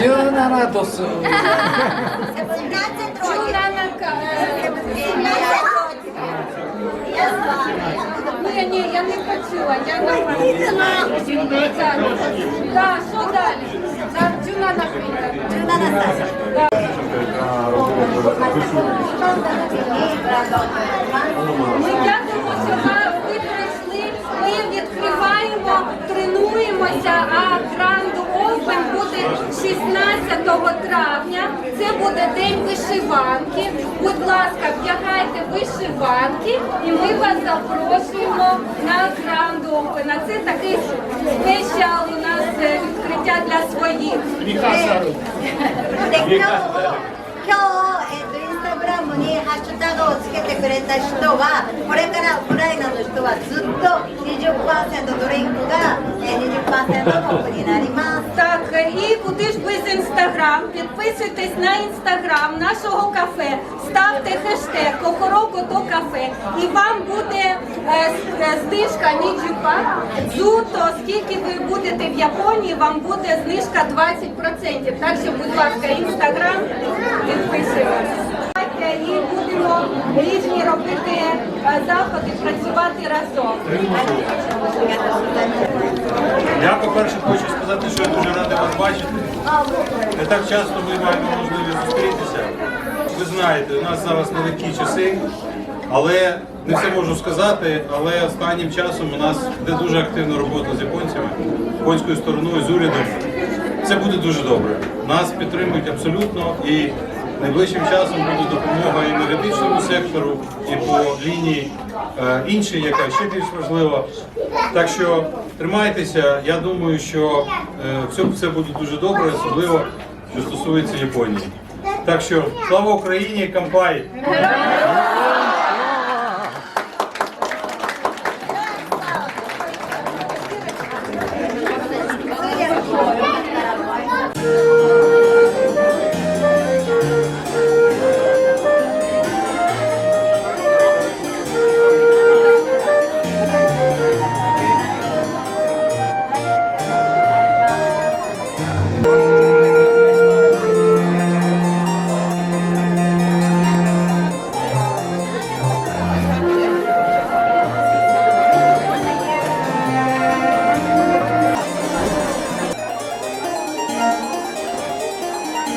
17度数。17 років. На 17 років. Я. Ні, я не почула, я нормально. Що далі? Джуна наприклад. Ми дякуємо, що прийшли. Ми відкриваємо, тренуємося, а Grand Буде 16 травня. Це буде день вишиванки. Будь ласка, вдягайте вишиванки і ми вас запрошуємо на гранд На це такий спеціал у нас е, відкриття для своїх. をつけてくれた人はこれからウクライナの人はずっと20%ドリンクが、えー、20%オフになります。 Так, і куди ж без інстаграм? Підписуйтесь на інстаграм нашого кафе, ставте хештег Кокороко до кафе, і вам буде е, с- е, знижка Ніджіпа. Зуто, скільки ви будете в Японії, вам буде знижка 20%. Так що, будь ласка, інстаграм, підписуйтесь. І будемо різні робити е, заходи, працювати разом. Я, по-перше, хочу сказати, що я дуже радий вас бачити. Не так часто ми маємо можливість зустрітися. Ви знаєте, у нас зараз нелегкі часи, але не все можу сказати, але останнім часом у нас йде дуже активна робота з японцями, японською стороною, з урядом. Це буде дуже добре. Нас підтримують абсолютно і найближчим часом буде допомога і енергетичному сектору, і по лінії е, іншій, яка ще більш важлива. Так що тримайтеся. Я думаю, що е, все, все буде дуже добре, особливо що стосується Японії. Так що слава Україні, кампай!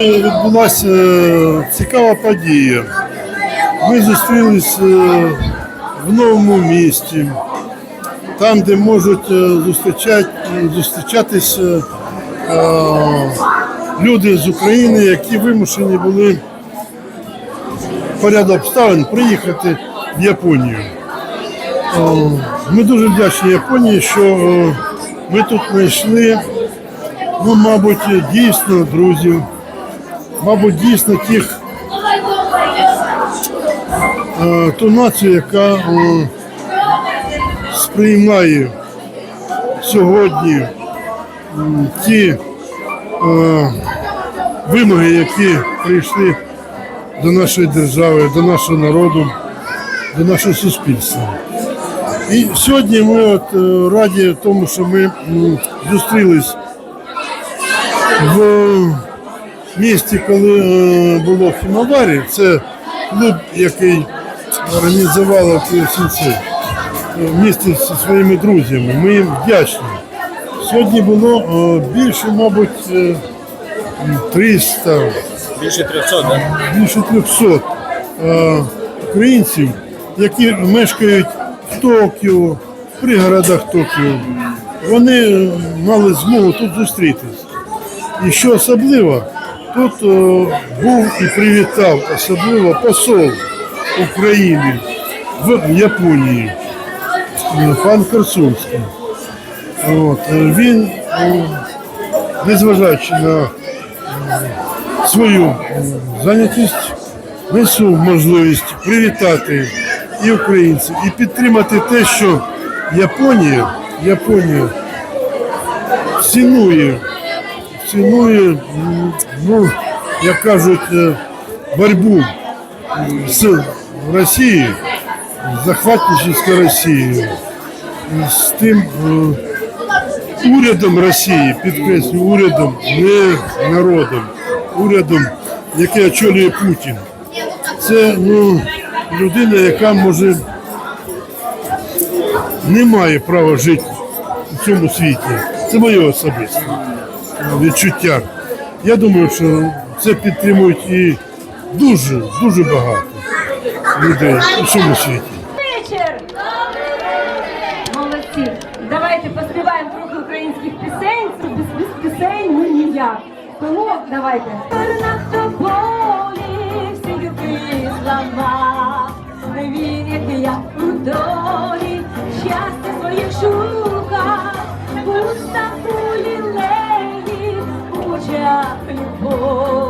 Відбулася е, цікава подія. Ми зустрілись е, в новому місті, там, де можуть е, зустрічати, зустрічатись е, е, люди з України, які вимушені були по обставин приїхати в Японію. Е, Ми дуже вдячні Японії, що е, ми тут знайшли, ну, мабуть, дійсно друзів мабуть, дійсно тих е, ту націю, яка е, сприймає сьогодні ті е, вимоги, які прийшли до нашої держави, до нашого народу, до нашого суспільства. І сьогодні ми от раді тому, що ми зустрілись в місті, коли е, було Хімаварі, це клуб, який організувала сінці в місті зі своїми друзями. Ми їм вдячні. Сьогодні було е, більше, мабуть, е, 300, Більше 300, так? більше 300 е, українців, які мешкають в Токіо, в пригородах Токіо. Вони е, мали змогу тут зустрітися. І що особливо, тут е, був і привітав особливо посол України в Японії, е, пан Корсунський. От, е, він, незважаючи на свою зайнятість, знайшов можливість привітати і українців, і підтримати те, що Японія, Японія цінує, цінує, ну, як кажуть, е, боротьбу з Росією, захватническою Росією, з тим е, урядом Росії, підкреслю, урядом, не народом, урядом, який очолює Путін. Це ну, людина, яка може не має права жити у цьому світі. Це моє особисте відчуття. Я думаю, що це підтримують і дуже, дуже багато людей у цьому світі. Вечір! Молодці! Давайте поспіваємо трохи українських пісень. Без, пісень ми ніяк. Тому давайте. Всі юки слова. Я у долі, щастя своїх шуках, пуста Oh.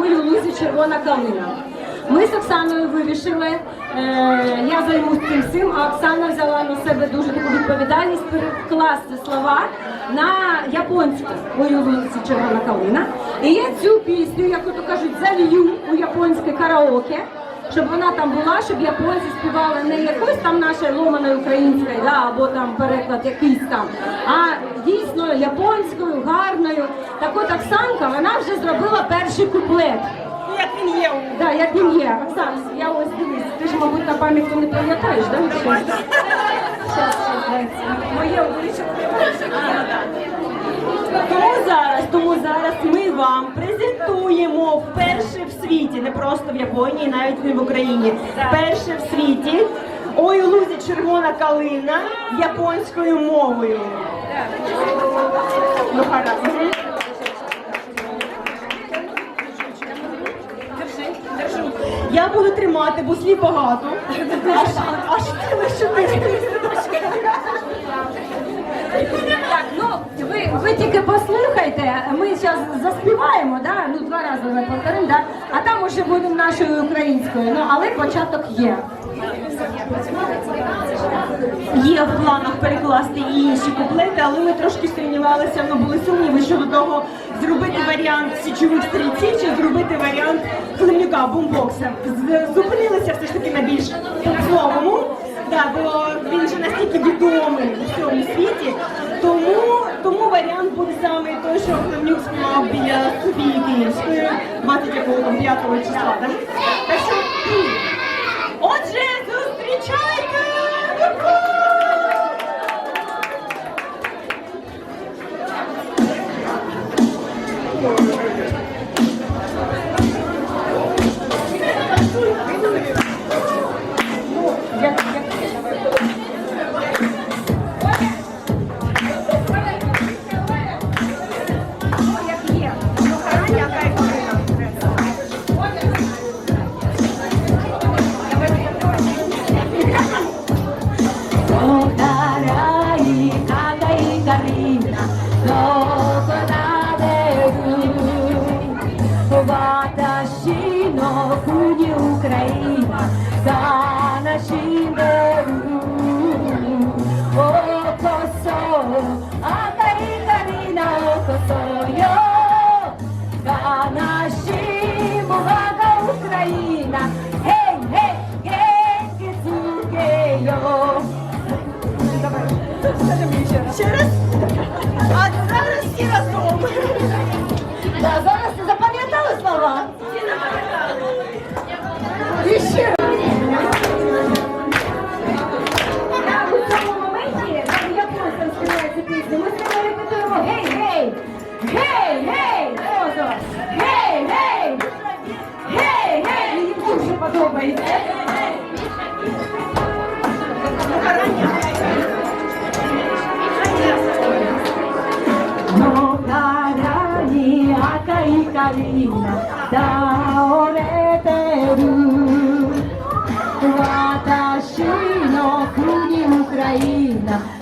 «Ой, лузі червона калина. Ми з Оксаною вирішили, е, я займусь цим всім, а Оксана взяла на себе дуже таку відповідальність перекласти слова на японську «Ой, у лузі червона калина. І я цю пісню, як то кажуть, залью у японське караоке. Щоб вона там була, щоб японці співали не якоюсь там нашою ломаною українською, да, або там переклад якийсь там, а дійсно японською, гарною. Так от Оксанка, вона вже зробила перший куплет. Як він є Да, як він є. Оксан, я ось дивись, ти ж, мабуть, на пам'ять не пам'ятаєш, да? Щас, щас, щас, моє обличчя. Тому зараз, тому зараз ми вам презентуємо вперше в світі, не просто в Японії, навіть не в Україні. Вперше в світі. Ой, у лузі червона калина японською мовою. Я буду тримати, бо слів багато. Аж, аж чотири. Так, ну ви, ви тільки послухайте, ми зараз заспіваємо, да? ну два рази ми повторимо, да? а там уже будемо нашою українською, ну але початок є. Є в планах перекласти і інші куплети, але ми трошки сумнівалися, ну були сумніви щодо того, зробити варіант січових стрільців чи зробити варіант Хлемнюка бумбокса. Зупинилися все ж таки на більш попсовому, да, бо він вже настільки відомий у всьому світі. Тому, тому варіант буде саме той, що Хлемнюк співав біля Софії Київської 25 числа. Да? Так що, 哎呀！